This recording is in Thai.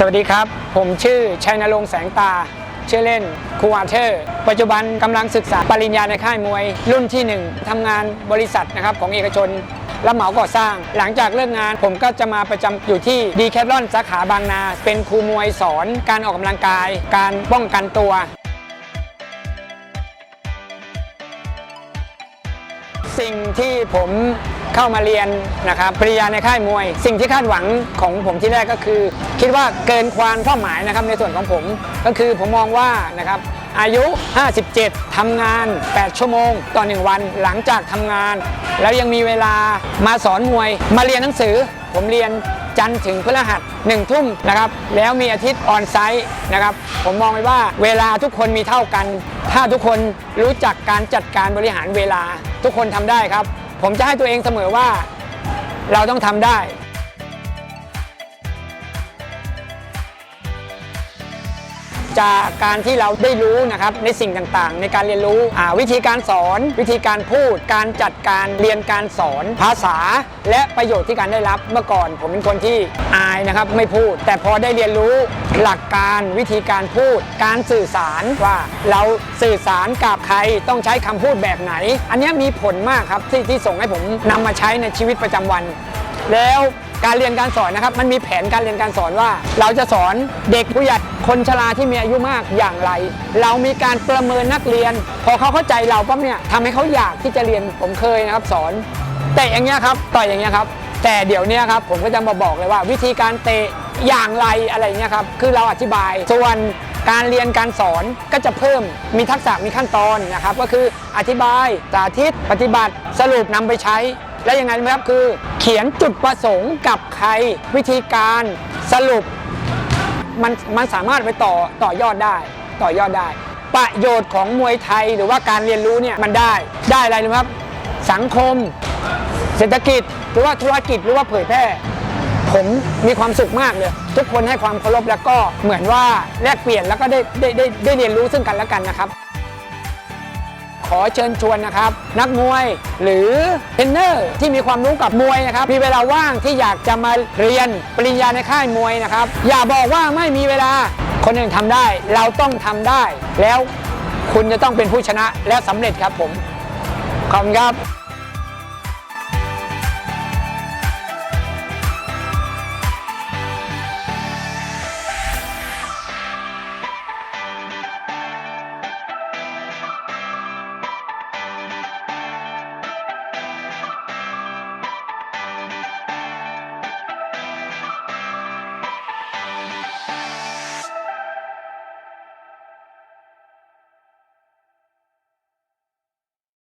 สวัสดีครับ ผมชื่อชัยนรงค์แสงตา ชื่อเล่นครูอาเทอร์ ปัจจุบันกำลังศึกษาปริญญาในค่ายมวย รุ่นที่ 1ทำงานบริษัทนะครับของเอกชนรับเหมาก่อสร้าง หลังจากเลิกงานผมก็จะมาประจำอยู่ที่ดีแคทลอนสาขาบางนา เป็นครูมวยสอนการออกกำลังกาย การป้องกันตัว สิ่งที่ผมเข้ามาเรียนนะครับปริญญาในค่ายมวย สิ่งที่คาดหวังของผมที่แรกก็คือ คิดว่าเกินความเป้าหมายนะครับในส่วนของผมก็คือผมมองว่านะครับอายุ 57 ทำงาน 8 ชั่วโมง ต่อ 1 วัน หลังจากทำงาน แล้วยังมีเวลามาสอนมวย มาเรียนหนังสือ ผมเรียน จันทร์ถึงพฤหัสหนึ่งทุ่มนะครับแล้วมีอาทิตย์ออนไซต์นะครับผมมองไปว่าเวลาทุกคนมีเท่ากัน ถ้าทุกคนรู้จักการจัดการบริหารเวลา ทุกคนทำได้ครับ ผมจะให้ตัวเองเสมอว่าเราต้องทำได้ จากการที่เราได้รู้นะครับในสิ่งต่างๆ ในการเรียนรู้วิธีการสอน วิธีการพูด การจัดการเรียนการสอน ภาษา และประโยชน์ที่การได้รับเมื่อก่อน ผมเป็นคนที่อายนะครับไม่พูด แต่พอได้เรียนรู้หลักการวิธีการพูด การสื่อสารว่าเราสื่อสารกับใครต้องใช้คำพูดแบบไหน อันนี้มีผลมากครับที่ที่ส่งให้ผมนำมาใช้ในชีวิตประจำวัน แล้ว การเรียนการสอนนะครับ มันมีแผนการเรียนการสอนว่า เราจะสอนเด็กผู้ใหญ่คนชราที่มีอายุมากอย่างไร เรามีการประเมินนักเรียน พอเขาเข้าใจเราปั๊บเนี่ยทำให้เขาอยากที่จะเรียนผมเคยนะครับ สอนเตะอย่างเงี้ยครับต่อยอย่างเงี้ยครับ แต่เดี๋ยวเนี้ยครับผมก็จะมาบอกเลยว่า วิธีการเตะอย่างไรอะไรเงี้ยครับคือเราอธิบายส่วนการเรียนการสอนก็จะเพิ่มมีทักษะมีขั้นตอนนะครับ ก็คืออธิบายสาธิตปฏิบัติสรุปนำไปใช้ และยังไงรู้ไหมครับคือ เขียนจุดประสงค์กับใครวิธีการสรุป มันมันสามารถไปต่อต่อยอดได้ ต่อยอดได้ ประโยชน์ของมวยไทยหรือว่าการเรียนรู้เนี่ยมันได้ได้อะไรรู้ไหมครับ สังคม เศรษฐกิจหรือว่าธุรกิจหรือว่าเผยแพร่ผมมีความสุขมากเลย ทุกคนให้ความเคารพแล้วก็เหมือนว่าแลกเปลี่ยนแล้วก็ได้ได้ได้ได้เรียนรู้ซึ่งกันและกันนะครับ ขอเชิญชวนนะครับ นักมวยหรือเทรนเนอร์ที่มีความรู้กับมวยนะครับ มีเวลาว่างที่อยากจะมาเรียนปริญญาในค่ายมวยนะครับ อย่าบอกว่าไม่มีเวลาคนหนึ่งทำได้ เราต้องทำได้ แล้วคุณจะต้องเป็นผู้ชนะและสำเร็จครับผมขอบคุณครับ